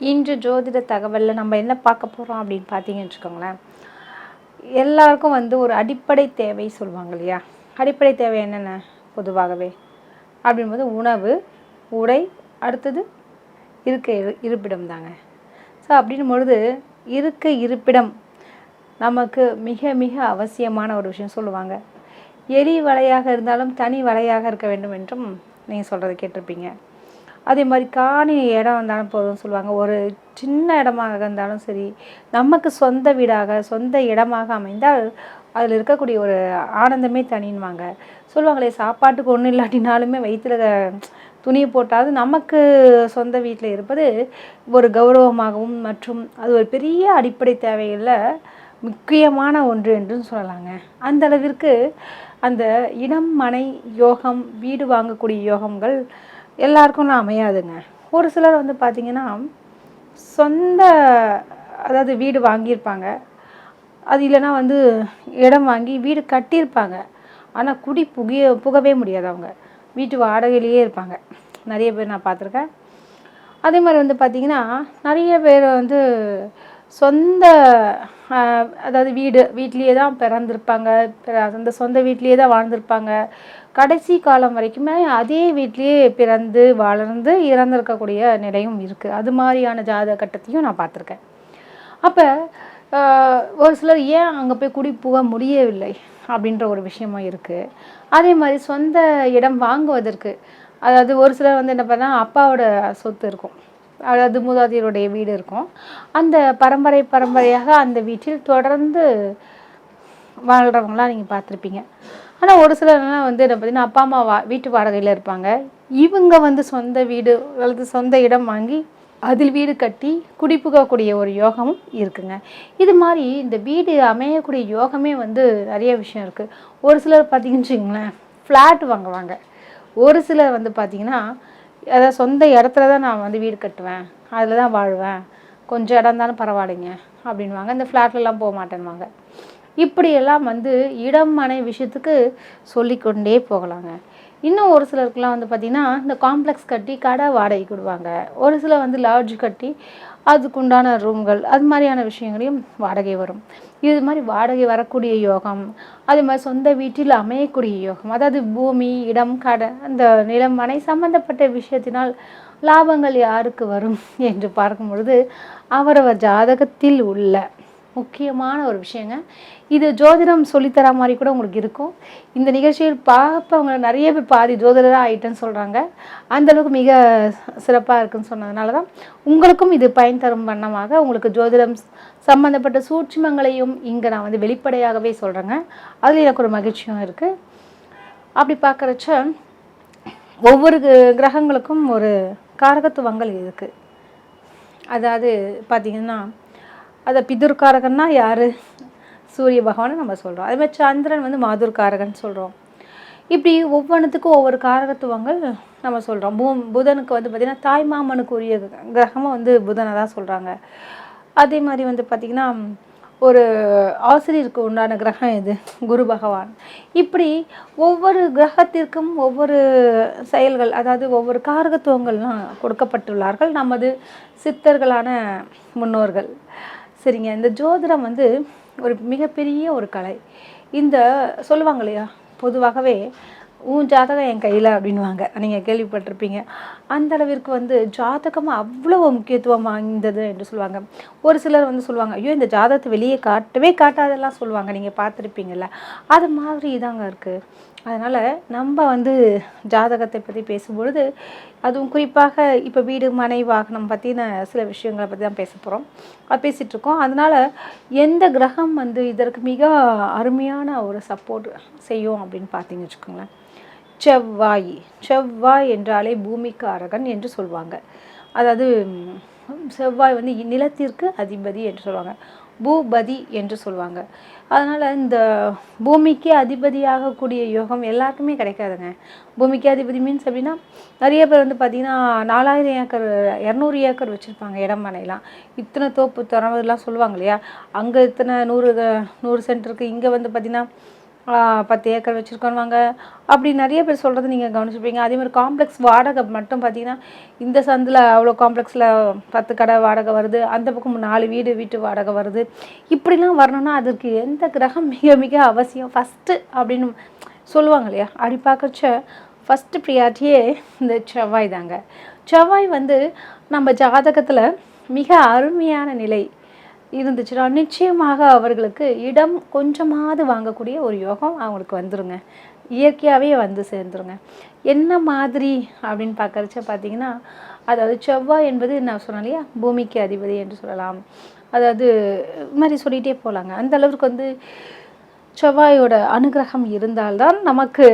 இன்று ஜோதிட தகவலில் நம்ம என்ன பார்க்க போகிறோம் அப்படின்னு பார்த்தீங்கன்னு வச்சுக்கோங்களேன். எல்லாருக்கும் வந்து ஒரு அடிப்படை தேவை சொல்லுவாங்க இல்லையா? அடிப்படை தேவை என்னென்ன? பொதுவாகவே அப்படின்போது உணவு உடை அடுத்தது இருக்க இரு இருப்பிடம் தாங்க. ஸோ அப்படின்னும் பொழுது இருக்க இருப்பிடம் நமக்கு மிக மிக அவசியமான ஒரு விஷயம் சொல்லுவாங்க. எரி வலையாக இருந்தாலும் தனி வலையாக இருக்க வேண்டும் என்றும் நீங்கள் சொல்கிறத கேட்டிருப்பீங்க. அதே மாதிரி காணி இடம் இருந்தாலும் போதும்னு சொல்லுவாங்க. ஒரு சின்ன இடமாக இருந்தாலும் சரி நமக்கு சொந்த வீடாக சொந்த இடமாக அமைந்தால் அதில் இருக்கக்கூடிய ஒரு ஆனந்தமே தனின்வாங்க சொல்லுவாங்களே சாப்பாட்டுக்கு ஒன்றும் இல்லாட்டினாலுமே வயிற்றுல துணியை போட்டாவது நமக்கு சொந்த வீட்டில் இருப்பது ஒரு கௌரவமாகவும் மற்றும் அது ஒரு பெரிய அடிப்படை தேவைகளில் முக்கியமான ஒன்று என்றும் சொல்லலாங்க. அந்த அளவிற்கு அந்த இடம் மனை யோகம் வீடு வாங்கக்கூடிய யோகங்கள் எல்லாருக்கும் அமையாதுங்க. ஒரு சிலர் வந்து பார்த்திங்கன்னா சொந்த அதாவது வீடு வாங்கியிருப்பாங்க. அது இல்லைன்னா வந்து இடம் வாங்கி வீடு கட்டியிருப்பாங்க. ஆனால் குடி புகிய புகவே முடியாது அவங்க. வீட்டு வாடகையிலேயே இருப்பாங்க. நிறைய பேர் நான் பார்த்துருக்கேன். அதே மாதிரி வந்து பார்த்திங்கன்னா நிறைய பேர் வந்து சொந்த அதாவது வீடு வீட்லேயே தான் பிறந்திருப்பாங்க. பிற- அந்த சொந்த வீட்லேயே தான் வாழ்ந்திருப்பாங்க. கடைசி காலம் வரைக்குமே அதே வீட்லேயே பிறந்து வளர்ந்து இறந்திருக்கக்கூடிய நிலையும் இருக்குது அது மாதிரியான ஜாத கட்டத்தையும் நான் பார்த்துருக்கேன். அப்போ ஒரு சிலர் ஏன் அங்கே போய் குடி போக முடியவில்லை அப்படின்ற ஒரு விஷயமும் இருக்குது அதே மாதிரி சொந்த இடம் வாங்குவதற்கு அதாவது ஒரு சிலர் வந்து என்ன பண்ணால் அப்பாவோட சொத்து இருக்கும். அதாவது மூதாதையருடைய வீடு இருக்கும். அந்த பரம்பரை பரம்பரையாக அந்த வீட்டில் தொடர்ந்து வாழ்கிறவங்களாம் நீங்கள் பார்த்துருப்பீங்க. ஆனால் ஒரு சிலர்லாம் வந்து என்ன பார்த்தீங்கன்னா அப்பா அம்மா வா வீட்டு வாடகையில் இருப்பாங்க. இவங்க வந்து சொந்த வீடு அல்லது சொந்த இடம் வாங்கி அதில் வீடு கட்டி குடிப்புகக்கூடிய ஒரு யோகமும் இருக்குங்க. இது மாதிரி இந்த வீடு அமையக்கூடிய யோகமே வந்து நிறைய விஷயம் இருக்குது ஒரு சிலர் பார்த்தீங்கன்னு வச்சுக்கோங்களேன் ஃப்ளாட் வாங்குவாங்க. ஒரு சிலர் வந்து பார்த்திங்கன்னா அதாவது சொந்த இடத்துல தான் நான் வந்து வீடு கட்டுவேன். அதில் தான் வாழ்வேன். கொஞ்சம் இடம் இருந்தாலும் பரவாயில்லைங்க அப்படின்வாங்க இந்த ஃப்ளாட்லலாம் போக மாட்டேன்வாங்க இப்படியெல்லாம் வந்து இடம் மனை விஷயத்துக்கு சொல்லிக்கொண்டே போகலாங்க. இன்னும் ஒரு சிலருக்குலாம் வந்து பார்த்திங்கன்னா இந்த காம்ப்ளெக்ஸ் கட்டி கடை வாடகைக்கு விடுவாங்க ஒரு சிலர் வந்து லாட்ஜ் கட்டி அதுக்குண்டான ரூம்கள் அது மாதிரியான விஷயங்களையும் வாடகை வரும். இது மாதிரி வாடகை வரக்கூடிய யோகம் அதே மாதிரி சொந்த வீட்டில் அமையக்கூடிய யோகம் அதாவது பூமி இடம் கடை அந்த நிலம் மனை சம்பந்தப்பட்ட விஷயத்தினால் லாபங்கள் யாருக்கு வரும் என்று பார்க்கும் பொழுது அவரவர் ஜாதகத்தில் உள்ள முக்கியமான ஒரு விஷயங்க. இது ஜோதிடம் சொல்லித்தர மாதிரி கூட உங்களுக்கு இருக்கும். இந்த நிகழ்ச்சியில் பார்ப்பவங்க நிறைய பேர் பாதி ஜோதிடராக ஆயிட்டேன்னு சொல்கிறாங்க அளவுக்கு மிக சிறப்பாக இருக்குன்னு சொன்னதுனால தான் உங்களுக்கும் இது பயன் தரும் வண்ணமாக உங்களுக்கு ஜோதிடம் சம்பந்தப்பட்ட சூட்சுமங்களையும் இங்கே நான் வந்து வெளிப்படையாகவே சொல்கிறேங்க அதில் எனக்கு ஒரு மகிழ்ச்சியும் இருக்குது அப்படி பார்க்குறச்ச ஒவ்வொரு கிரகங்களுக்கும் ஒரு காரகத்துவங்கள் இருக்குது அதாவது பார்த்திங்கன்னா அதை பிதுர்காரகன்னா யார்? சூரிய பகவானை நம்ம சொல்கிறோம் அதே மாதிரி சந்திரன் வந்து மாதுர்காரகன் சொல்கிறோம் இப்படி ஒவ்வொன்றுத்துக்கும் ஒவ்வொரு காரகத்துவங்கள் நம்ம சொல்கிறோம் பூ புதனுக்கு வந்து பார்த்திங்கன்னா தாய்மாமனுக்கு உரிய கிரகமாக வந்து புதனை தான் சொல்கிறாங்க அதே மாதிரி வந்து பார்த்திங்கன்னா ஒரு ஆசிரியருக்கு உண்டான கிரகம் இது குரு பகவான். இப்படி ஒவ்வொரு கிரகத்திற்கும் ஒவ்வொரு செயல்கள் அதாவது ஒவ்வொரு காரகத்துவங்கள்லாம் கொடுக்கப்பட்டுள்ளார்கள். நமது சித்தர்களான முன்னோர்கள். சரிங்க. இந்த ஜோதிடம் வந்து ஒரு மிகப்பெரிய ஒரு கலை. இந்த சொல்லுவாங்க இல்லையா? பொதுவாகவே உன் ஜாதகம் என் கையில் அப்படின்வாங்க நீங்கள் கேள்விப்பட்டிருப்பீங்க. அந்த அளவிற்கு வந்து ஜாதகம் அவ்வளோ முக்கியத்துவம் வாய்ந்தது என்று சொல்லுவாங்க. ஒரு சிலர் வந்து சொல்லுவாங்க ஐயோ இந்த ஜாதகத்தை வெளியே காட்டவே காட்டாதெல்லாம் சொல்லுவாங்க. நீங்கள் பார்த்துருப்பீங்கள்ல அது மாதிரி இதாங்க இருக்குது அதனால் நம்ம வந்து ஜாதகத்தை பற்றி பேசும்பொழுது அதுவும் குறிப்பாக இப்போ வீடு மனை வாகனம் பற்றின சில விஷயங்களை பற்றி தான் பேச போகிறோம் அது அதனால் எந்த கிரகம் வந்து இதற்கு மிக அருமையான ஒரு சப்போர்ட் செய்யும் அப்படின்னு பார்த்தீங்கன்னு வச்சுக்கோங்களேன். செவ்வாய். செவ்வாய் என்றாலே பூமிக்காரகன் என்று சொல்லுவாங்க அதாவது செவ்வாய் வந்து நிலத்திற்கு அதிபதி என்று சொல்லுவாங்க பூபதி என்று சொல்லுவாங்க. அதனால் இந்த பூமிக்கு அதிபதியாகக்கூடிய யோகம் எல்லாருக்குமே கிடைக்காதுங்க. பூமிக்கு அதிபதி மீன்ஸ் அப்படின்னா நிறைய பேர் வந்து பார்த்திங்கன்னா நாலாயிரம் ஏக்கர் இரநூறு ஏக்கர் வச்சுருப்பாங்க இடம் மனையெல்லாம் இத்தனை தோப்பு திறமைலாம் சொல்லுவாங்க இல்லையா? அங்கே இத்தனை நூறு நூறு சென்ட் இருக்குது இங்கே வந்து பார்த்திங்கன்னா பத்து ஏக்கர் வச்சுருக்கோன்னுவாங்க. அப்படி நிறைய பேர் சொல்கிறது நீங்கள் கவனிச்சிருப்பீங்க. அதே மாதிரி காம்ப்ளெக்ஸ் வாடகை மட்டும் பார்த்தீங்கன்னா இந்த சந்தில் அவ்வளோ காம்ப்ளெக்ஸில் பத்து கடை வாடகை வருது. அந்த பக்கம் நாலு வீடு வீட்டு வாடகை வருது. இப்படிலாம் வரணும்னா அதுக்கு எந்த கிரகம் மிக மிக அவசியம்? ஃபஸ்ட்டு அப்படின்னு சொல்லுவாங்க இல்லையா? அப்படி பார்க்கறச்ச ஃபஸ்ட்டு ப்ரியாரிட்டியே இந்த செவ்வாய் தாங்க. செவ்வாய் வந்து நம்ம ஜாதகத்தில் மிக அருமையான நிலை. இருந்துச்சுன்னா நிச்சயமாக அவர்களுக்கு இடம் கொஞ்சமாவது வாங்கக்கூடிய ஒரு யோகம் அவங்களுக்கு வந்துருங்க. இயற்கையாகவே வந்து சேர்ந்துருங்க. என்ன மாதிரி அப்படின்னு பார்க்கறச்ச பார்த்தீங்கன்னா அதாவது செவ்வாய் என்பது நான் சொன்னேன் இல்லையா? பூமிக்கு அதிபதி என்று சொல்லலாம். அதாவது இது மாதிரி சொல்லிகிட்டே போகலாங்க அந்த அளவுக்கு வந்து செவ்வாயோட அனுகிரகம் இருந்தால்தான் நமக்கு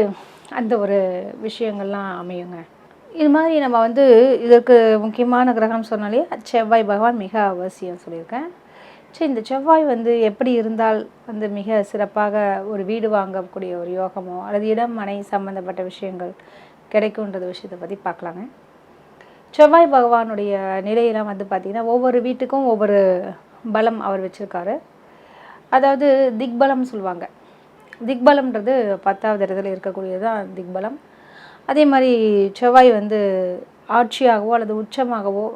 அந்த ஒரு விஷயங்கள்லாம் அமையுங்க. இது மாதிரி நம்ம வந்து இதற்கு முக்கியமான கிரகம் சொன்னாலே செவ்வாய் பகவான் மிக அவசியம் சொல்லியிருக்கேன். ஸோ இந்த செவ்வாய் வந்து எப்படி இருந்தால் வந்து மிக சிறப்பாக ஒரு வீடு வாங்கக்கூடிய ஒரு யோகமோ அல்லது இடம் மனை சம்மந்தப்பட்ட விஷயங்கள் கிடைக்கும்ன்றது விஷயத்தை பற்றி பார்க்கலாங்க. செவ்வாய் பகவானுடைய நிலையெல்லாம் வந்து பார்த்திங்கன்னா ஒவ்வொரு வீட்டுக்கும் ஒவ்வொரு பலம் அவர் வச்சுருக்காரு. அதாவது திக்பலம் சொல்லுவாங்க. திக்பலம்ன்றது பத்தாவது இடத்துல இருக்கக்கூடியது தான் திக்பலம். அதே மாதிரி செவ்வாய் வந்து ஆட்சியாகவோ அல்லது உச்சமாகவோ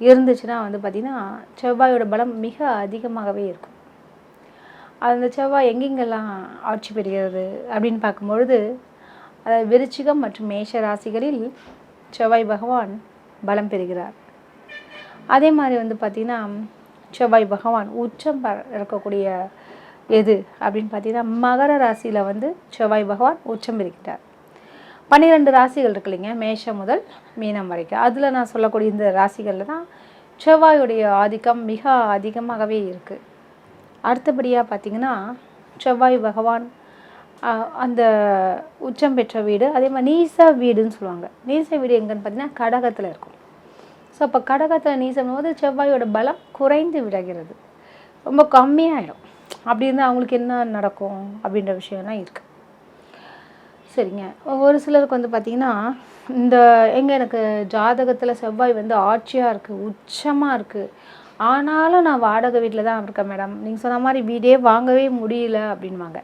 இருந்துச்சுன்னா வந்து பார்த்திங்கன்னா செவ்வாயோட பலம் மிக அதிகமாகவே இருக்கும். அந்த செவ்வாய் எங்கெங்கெல்லாம் ஆட்சி பெறுகிறது அப்படின்னு பார்க்கும்பொழுது அதாவது விருச்சிகம் மற்றும் மேஷ ராசிகளில் செவ்வாய் பகவான் பலம் பெறுகிறார். அதே மாதிரி வந்து பார்த்திங்கன்னா செவ்வாய் பகவான் உச்சம் பெற- இருக்கக்கூடிய எது அப்படின்னு பார்த்தீங்கன்னா மகர ராசியில் வந்து செவ்வாய் பகவான் உச்சம் இருக்கிறார். பன்னிரெண்டு ராசிகள் இருக்கு இல்லைங்க. மேஷம் முதல் மீனம் வரைக்கும். அதில் நான் சொல்லக்கூடிய இந்த ராசிகளில் தான் செவ்வாயுடைய ஆதிக்கம் மிக அதிகமாகவே இருக்குது அடுத்தபடியாக பார்த்தீங்கன்னா செவ்வாய் பகவான் அந்த உச்சம் பெற்ற வீடு அதே மாதிரி நீச வீடுன்னு சொல்லுவாங்க. நீச வீடு எங்கன்னு பார்த்தீங்கன்னா கடகத்தில் இருக்கும். ஸோ அப்போ கடகத்தில் நீசம் போது செவ்வாயோட பலம் குறைந்து விடுகிறது ரொம்ப கம்மியாயிடும் அப்படி இருந்தால் அவங்களுக்கு என்ன நடக்கும்? அப்படின்ற விஷயம்லாம் இருக்குது சரிங்க. ஒரு சிலருக்கு வந்து பார்த்திங்கன்னா இந்த எங்கே எனக்கு ஜாதகத்தில் செவ்வாய் வந்து ஆட்சியாக இருக்குது உச்சமாக இருக்குது ஆனாலும் நான் வாடகை வீட்டில் தான் இருக்கேன் மேடம். நீங்கள் சொன்ன மாதிரி வீடே வாங்கவே முடியல அப்படின்வாங்க.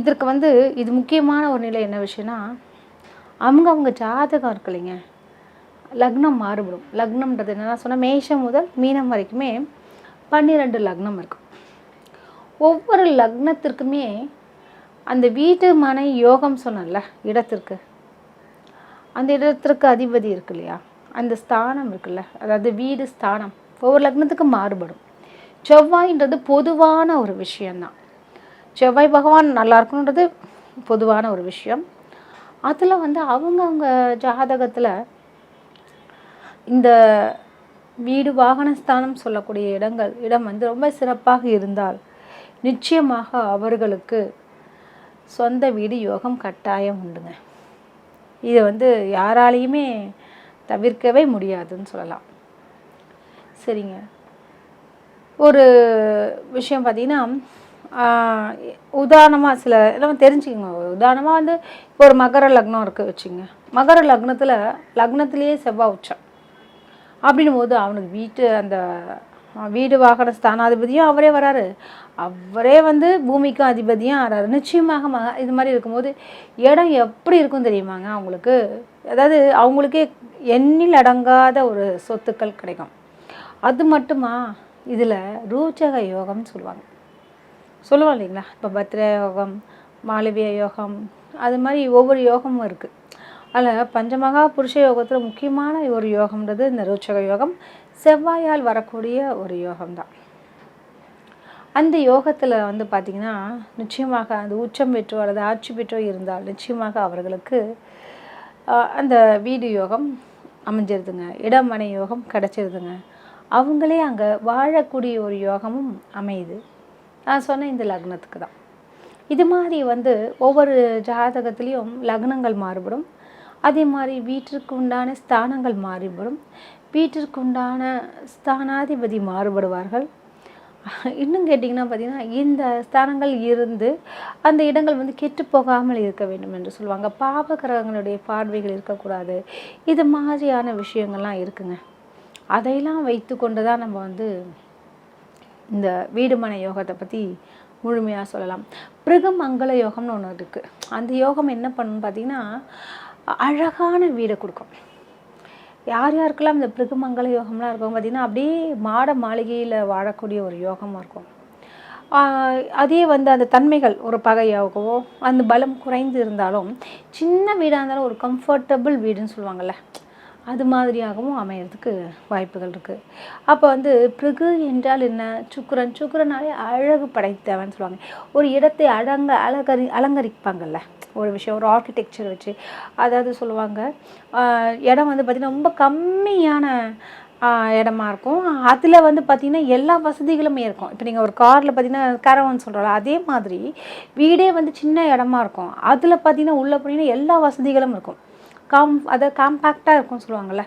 இதற்கு வந்து இது முக்கியமான ஒரு நிலை என்ன விஷயம்னா அவங்க அவங்க ஜாதகம் இருக்கு இல்லைங்க. லக்னம் மாறுபடும். லக்னம்ன்றது என்னென்னா சொன்னால் மேஷம் முதல் மீனம் வரைக்குமே பன்னிரெண்டு லக்னம் இருக்கும். ஒவ்வொரு லக்னத்திற்குமே அந்த வீட்டு மனை யோகம் சொன்னல இடத்திற்கு. அந்த இடத்திற்கு அதிபதி இருக்கு இல்லையா அந்த ஸ்தானம் இருக்குல்ல அதாவது வீடு ஸ்தானம் ஒவ்வொரு லக்னத்துக்கு மாறுபடும். செவ்வாயின்றது பொதுவான ஒரு விஷயந்தான் செவ்வாய் பகவான் நல்லா இருக்கணுன்றது பொதுவான ஒரு விஷயம். அதில் வந்து அவங்கவுங்க ஜாதகத்தில் இந்த வீடு வாகனஸ்தானம் சொல்லக்கூடிய இடங்கள் இடம் வந்து ரொம்ப சிறப்பாக இருந்தால் நிச்சயமாக அவர்களுக்கு சொந்த வீடு யோகம் கட்டாயம் உண்டுங்க. இதை வந்து யாராலையுமே தவிர்க்கவே முடியாதுன்னு சொல்லலாம். சரிங்க. ஒரு விஷயம் பார்த்தீங்கன்னா உதாரணமாக சில எல்லாம் தெரிஞ்சுக்கோங்க. உதாரணமாக வந்து இப்போ ஒரு மகர லக்னம் இருக்குது வச்சுங்க மகர லக்னத்தில் லக்னத்திலேயே செவ்வாய் உச்சம். அப்படின்னும் போது அவனுக்கு வீட்டு அந்த வீடு வாகன ஸ்தானாதிபதியும் அவரே வராரு. அவரே வந்து பூமிக்கும் அதிபதியும் ஆறாரு. நிச்சயமாக மக இது மாதிரி இருக்கும்போது இடம் எப்படி இருக்கும் தெரியுமாங்க அவங்களுக்கு? அதாவது அவங்களுக்கே எண்ணில் அடங்காத ஒரு சொத்துக்கள் கிடைக்கும். அது மட்டுமா? இதில் ரூச்சக யோகம்னு சொல்லுவாங்க. சொல்லுவோம் இல்லைங்களா? இப்போ பத்ர யோகம் மாளவிய யோகம் அது மாதிரி ஒவ்வொரு யோகமும் இருக்குது அதில் பஞ்சமகா புருஷ யோகத்தில் முக்கியமான ஒரு யோகம்ன்றது இந்த ரோச்சக யோகம். செவ்வாயால் வரக்கூடிய ஒரு யோகம்தான். அந்த யோகத்தில் வந்து பார்த்திங்கன்னா நிச்சயமாக அந்த உச்சம் பெற்றோ அல்லது ஆட்சி பெற்றோ இருந்தால் நிச்சயமாக அவர்களுக்கு அந்த வீடு யோகம் அமைஞ்சிருதுங்க. இடமனை யோகம் கிடச்சிருதுங்க. அவங்களே அங்கே வாழக்கூடிய ஒரு யோகமும் அமையுது. நான் சொன்ன இந்த லக்னத்துக்கு தான் இது மாதிரி வந்து ஒவ்வொரு ஜாதகத்துலேயும் லக்னங்கள் மாறுபடும். அதே மாதிரி வீட்டிற்கு உண்டான ஸ்தானங்கள் மாறுபடும் வீட்டிற்கு உண்டான ஸ்தானாதிபதி மாறுபடுவார்கள். இன்னும் கேட்டிங்கன்னா பார்த்தீங்கன்னா இந்த ஸ்தானங்கள் இருந்து அந்த இடங்கள் வந்து கெட்டு போகாமல் இருக்க வேண்டும் என்று சொல்லுவாங்க. பாவகிரகங்களுடைய பார்வைகள் இருக்கக்கூடாது. இது மாதிரியான விஷயங்கள்லாம் இருக்குங்க. அதையெல்லாம் வைத்து கொண்டு தான் நம்ம வந்து இந்த வீடுமனை யோகத்தை பற்றி முழுமையாக சொல்லலாம். பிருகமங்கள யோகம்னு ஒன்று இருக்குது அந்த யோகம் என்ன பண்ணுன்னு பார்த்தீங்கன்னா அழகான வீடை கொடுக்கும். யார் யாருக்கெல்லாம் இந்த பிருகுமங்கல யோகம்லாம் இருக்கும் பார்த்திங்கன்னா அப்படியே மாட மாளிகையில் வாழக்கூடிய ஒரு யோகமாக இருக்கும். அதே வந்து அந்த தன்மைகள் ஒரு பகையாகவோ அந்த பலம் குறைந்து இருந்தாலும் சின்ன வீடாக இருந்தாலும் ஒரு கம்ஃபர்டபுள் வீடுன்னு சொல்லுவாங்கள்ல அது மாதிரியாகவும் அமையிறதுக்கு வாய்ப்புகள் இருக்குது அப்போ வந்து பிருகு என்றால் என்ன? சுக்கரன். சுக்கரனாலே அழகு படைத்தவன் சொல்லுவாங்க. ஒரு இடத்தை அழங்க அலங்கரி அலங்கரிப்பாங்கல்ல. ஒரு விஷயம் ஒரு ஆர்கிடெக்சர் வச்சு. அதாவது சொல்லுவாங்க இடம் வந்து பார்த்திங்கன்னா ரொம்ப கம்மியான இடமா இருக்கும். அதில் வந்து பார்த்திங்கன்னா எல்லா வசதிகளுமே இருக்கும். இப்போ நீங்கள் ஒரு காரில் பார்த்தீங்கன்னா கரவன் சொல்கிறோம் அதே மாதிரி வீடே வந்து சின்ன இடமா இருக்கும். அதில் பார்த்தீங்கன்னா உள்ளே போனீங்கன்னா எல்லா வசதிகளும் இருக்கும். காம் அதை காம்பேக்டாக இருக்கும்னு சொல்லுவாங்கள்ல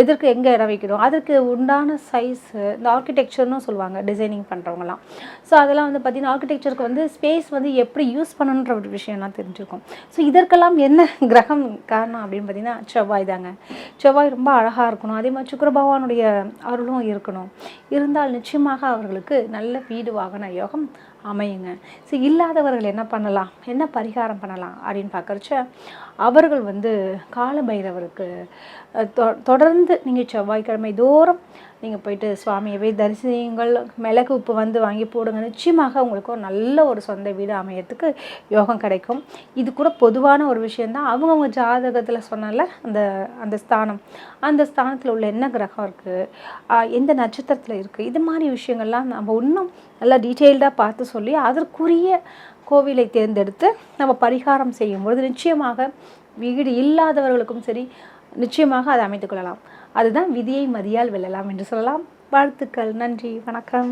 எதற்கு எங்கே இடம் வைக்கிறோம்? அதற்கு உண்டான சைஸு இந்த ஆர்கிடெக்சர்னு சொல்லுவாங்க டிசைனிங் பண்ணுறவங்கலாம் ஸோ அதெல்லாம் வந்து பார்த்திங்கன்னா ஆர்கிடெக்சருக்கு வந்து ஸ்பேஸ் வந்து எப்படி யூஸ் பண்ணணுன்ற ஒரு விஷயம்லாம் தெரிஞ்சிருக்கும். ஸோ இதற்கெல்லாம் என்ன கிரகம் காரணம் அப்படின்னு பார்த்திங்கன்னா செவ்வாய் தாங்க. செவ்வாய் ரொம்ப அழகாக இருக்கணும். அதே மாதிரி சுக்கர பகவானுடைய அருளும் இருக்கணும். இருந்தால் நிச்சயமாக அவர்களுக்கு நல்ல வீடு வாகன யோகம் அமையுங்க. ஸோ இல்லாதவர்கள் என்ன பண்ணலாம்? என்ன பரிகாரம் பண்ணலாம்? அப்படின்னு பார்க்குறச்ச அவர்கள் வந்து காலபைரவருக்கு தொடர்ந்து நீங்கள் செவ்வாய்க்கிழமை தோறும் நீங்கள் போயிட்டு சுவாமியவே தரிசனங்கள் மிளகு உப்பு வந்து வாங்கி போடுங்க. நிச்சயமாக உங்களுக்கு ஒரு நல்ல ஒரு சொந்த வீடு அமையத்துக்கு யோகம் கிடைக்கும். இது கூட பொதுவான ஒரு விஷயந்தான் அவங்கவுங்க ஜாதகத்தில் சொன்னால அந்த அந்த ஸ்தானம். அந்த ஸ்தானத்தில் உள்ள என்ன கிரகம் இருக்குது எந்த நட்சத்திரத்தில் இருக்குது இது மாதிரி விஷயங்கள்லாம் நம்ம இன்னும் நல்லா டீட்டெயில்டாக பார்த்து சொல்லி அதற்குரிய கோவிலை தேர்ந்தெடுத்து நம்ம பரிகாரம் செய்யும்பொழுது நிச்சயமாக வீடு இல்லாதவர்களுக்கும் சரி நிச்சயமாக அதை அமைத்துக்கொள்ளலாம் அதுதான் விதியை மதியால் வெல்லலாம் என்று சொல்லலாம். வாழ்த்துக்கள். நன்றி. வணக்கம்.